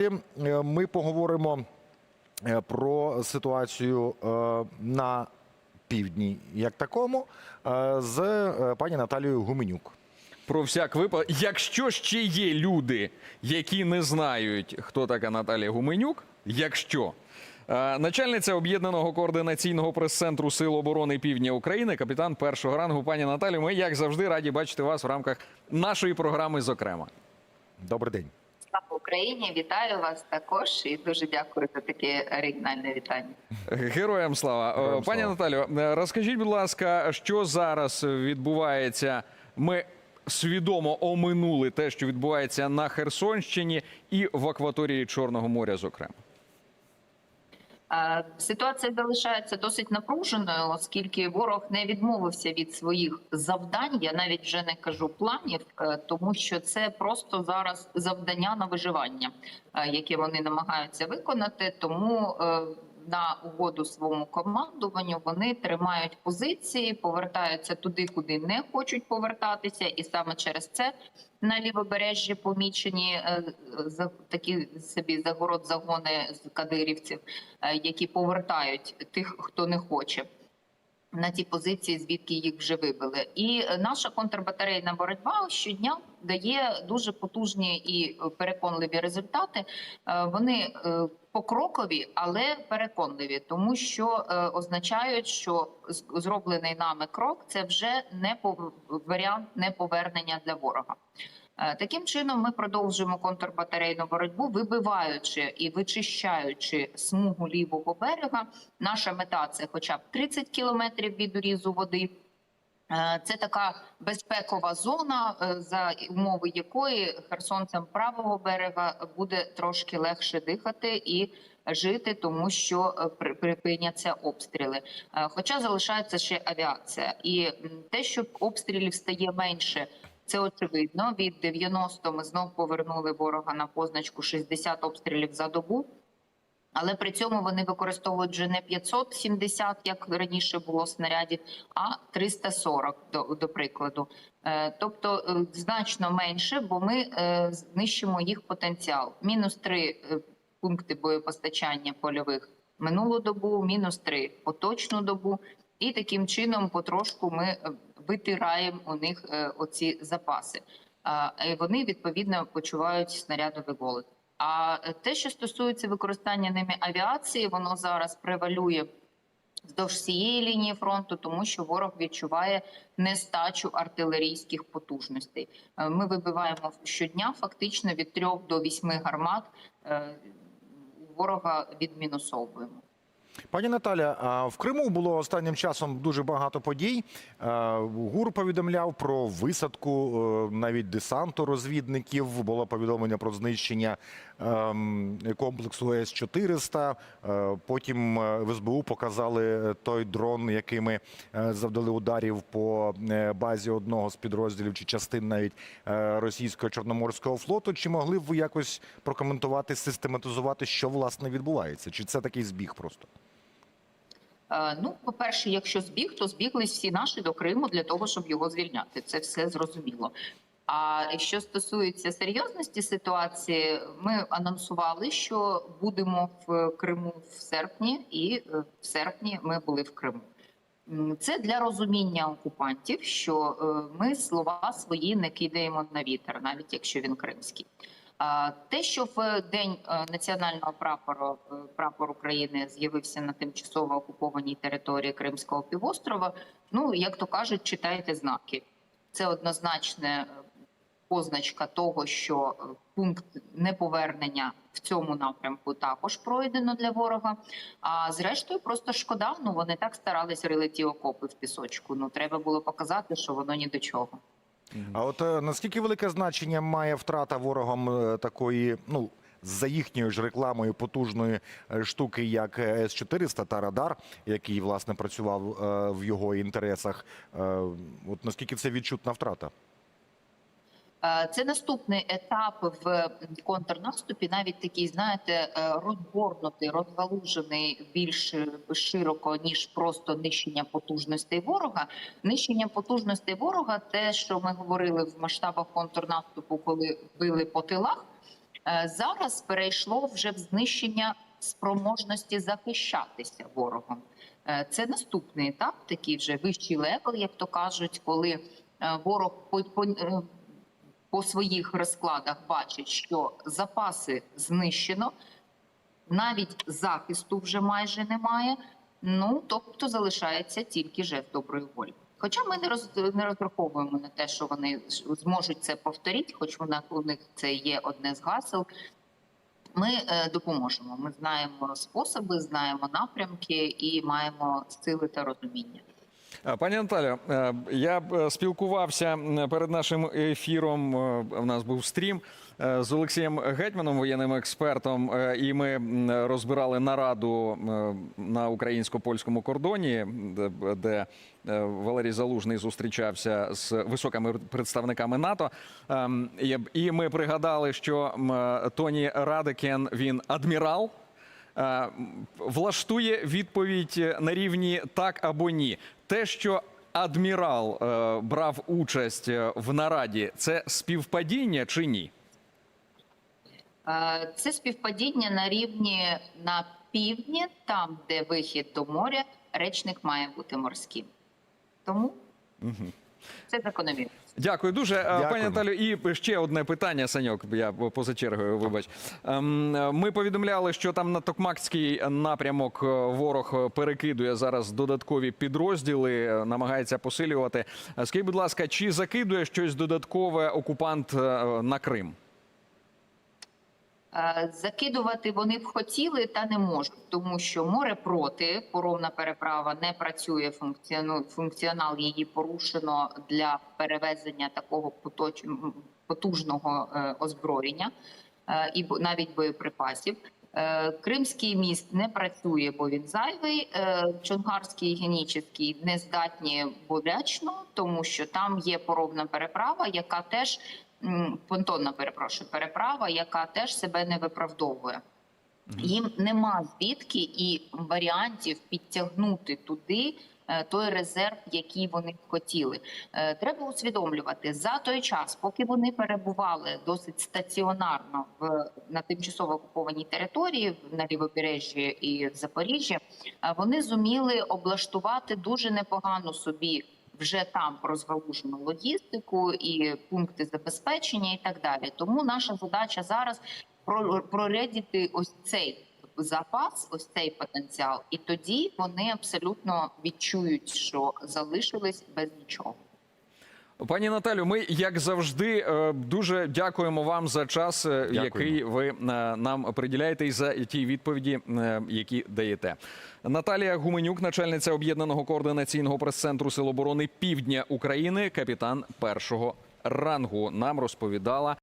Е, Ми поговоримо е, про ситуацію е, на півдні, як такому, з пані Наталією Гуменюк. Про всяк випадок. Якщо ще є люди, які не знають, хто така Наталія Гуменюк, якщо начальниця об'єднаного координаційного прес-центру Сил оборони Півдня України, капітан першого рангу, пані Наталію, ми як завжди раді бачити вас в рамках нашої програми. Зокрема, Добрий день. Слава Україні! Вітаю вас також і дуже дякую за таке оригінальне вітання. героям слава Е, Героям пані слава. Наталю, е, розкажіть, будь ласка, що зараз відбувається? Ми свідомо оминули те, що відбувається на Херсонщині і в акваторії Чорного моря, зокрема. Е, Ситуація залишається досить напруженою, оскільки ворог не відмовився від своїх завдань. Я навіть вже не кажу планів, е, тому що це просто зараз завдання на виживання, е, яке вони намагаються виконати. Тому на угоду своєму командуванню вони тримають позиції, повертаються туди, куди не хочуть повертатися, і саме через це на лівобережжі помічені е, такі собі загород загони з кадирівців, е, які повертають тих, хто не хоче. На ті позиції, звідки їх вже вибили, і е, наша контрбатарейна боротьба щодня дає дуже потужні і е, переконливі результати. Е, Вони покрокові, але переконливі, тому що означають, що зроблений нами крок це вже не варіант неповернення для ворога. Е, Таким чином, ми продовжуємо контрбатарейну боротьбу, вибиваючи і вичищаючи смугу лівого берега. Наша мета це хоча б 30 кілометрів від урізу води. Е, Це така безпекова зона, е, за умови якої херсонцям правого берега буде трошки легше дихати і жити, тому що припиняться обстріли. Хоча залишається ще авіація, і те, що обстрілів стає менше. Це очевидно. Від 90 ми знов повернули ворога на позначку 60 обстрілів за добу. Але при цьому вони використовують вже не 570, як раніше було снарядів, а 340, до, до прикладу. Е, тобто е, значно менше, бо ми е, знищимо їх потенціал. Мінус 3 пункти боєпостачання польових минулу добу, мінус 3 поточну добу. І таким чином потрошку ми витираємо у них е, оці запаси. А е, вони відповідно почувають снарядовий голод. А е, те, що стосується використання ними авіації, воно зараз превалює вздовж всієї лінії фронту, тому що ворог відчуває нестачу артилерійських потужностей. Ми вибиваємо щодня фактично від трьох до вісьми гармат. Ворога відмінусовуємо. Пані Наталя, в Криму було останнім часом дуже багато подій. Е, ГУР повідомляв про висадку е, навіть десанту розвідників. Було повідомлення про знищення ем, комплексу С-400. Е, Потім е, в СБУ показали той дрон, якими е, завдали ударів по е, базі одного з підрозділів чи частин навіть е, російського чорноморського флоту. Чи могли б ви якось прокоментувати, систематизувати, що власне відбувається? Чи це такий збіг просто? Е, Ну, по-перше, якщо збіг, то збіглись всі наші до Криму для того, щоб його звільняти. Це все зрозуміло. А що стосується серйозності ситуації, ми анонсували, що будемо в Криму в серпні, і е, в серпні ми були в Криму. Це для розуміння окупантів, що е, ми слова свої не кидаємо на вітер, навіть якщо він кримський. Те, що в день е, національного прапору е, прапор України з'явився на тимчасово окупованій території Кримського півострова, ну як то кажуть, читайте знаки. Це однозначне е, позначка того, що пункт неповернення в цьому напрямку також пройдено для ворога. А зрештою, просто шкода. Ну вони так старались рили ті окопи в пісочку. Ну треба було показати, що воно ні до чого. А от е, наскільки велике значення має втрата ворогом е, такої, ну за їхньою ж рекламою потужної е, штуки, як е, С-400 та радар, який власне працював в його інтересах? От наскільки це відчутна втрата? Е, Це наступний етап в контрнаступі, навіть такий, знаєте, е, розгорнутий, розгалужений більш е, широко ніж просто нищення потужностей ворога. Нищення потужностей ворога, те, що ми говорили в масштабах контрнаступу, коли били по тилах. Зараз перейшло вже в знищення спроможності захищатися ворогом. Це наступний етап, такий вже вищий левел, як то кажуть, коли ворог по, своїх розкладах бачить, що запаси знищено, навіть захисту вже майже немає. Ну тобто залишається тільки жест доброї волі. Хоча ми не роз не розраховуємо на те, що вони зможуть це повторити, хоч вона у них це є одне з гасел. Ми е, допоможемо. Ми знаємо способи, знаємо напрямки і маємо сили та розуміння. Е, Пані Наталю, е, я е, спілкувався перед нашим ефіром. У нас був стрім з Олексієм Гетьманом, воєнним експертом, і ми розбирали нараду на українсько-польському кордоні, де, Валерій Залужний зустрічався з високими представниками НАТО. Ем, і- ми пригадали, що Тоні Радекен він адмірал. Влаштує відповідь на рівні так або ні. Те, що адмірал е, брав участь е, в нараді, це співпадіння чи ні? Е, Це співпадіння на рівні на півдні, там, де вихід до моря, речник має бути морським. Тому це закономірно. Дякую дуже, Дякую. пані Наталю. І ще одне питання, Саньок. Я поза чергою, вибач. Ем, е, Ми повідомляли, що там на Токмакський напрямок е, ворог е, перекидує зараз додаткові підрозділи, е, намагається посилювати. Е, Скажіть, будь ласка, чи закидує щось додаткове окупант е, на Крим? Е, Закидувати вони б хотіли та не можуть, тому що море проти, поровна переправа не працює. Функціонал її порушено для перевезення такого потужного е, озброєння е, і навіть боєприпасів. Кримський міст не працює, бо він зайвий. Чонгарський і не здатні болячно, тому що там є поровна переправа, яка теж понтонна перепрошую, переправа, яка теж себе не виправдовує. Їм нема звідки і варіантів підтягнути туди е, той резерв, який вони хотіли. Е, Треба усвідомлювати за той час, поки вони перебували досить стаціонарно в на тимчасово окупованій території на лівобережжі і в Запоріжжі, е, вони зуміли облаштувати дуже непогану собі вже там розгалужену логістику і пункти забезпечення, і так далі. Тому наша задача зараз про- проредіти ось цей запас, ось цей потенціал, і тоді вони абсолютно відчують, що залишились без нічого. Пані Наталю, ми як завжди е, дуже дякуємо вам за час, е, Дякуємо. який ви е, нам приділяєте, і за ті відповіді, які даєте. Наталія Гуменюк, начальниця об'єднаного координаційного прес-центру Сил оборони Півдня України, капітан першого рангу, нам розповідала.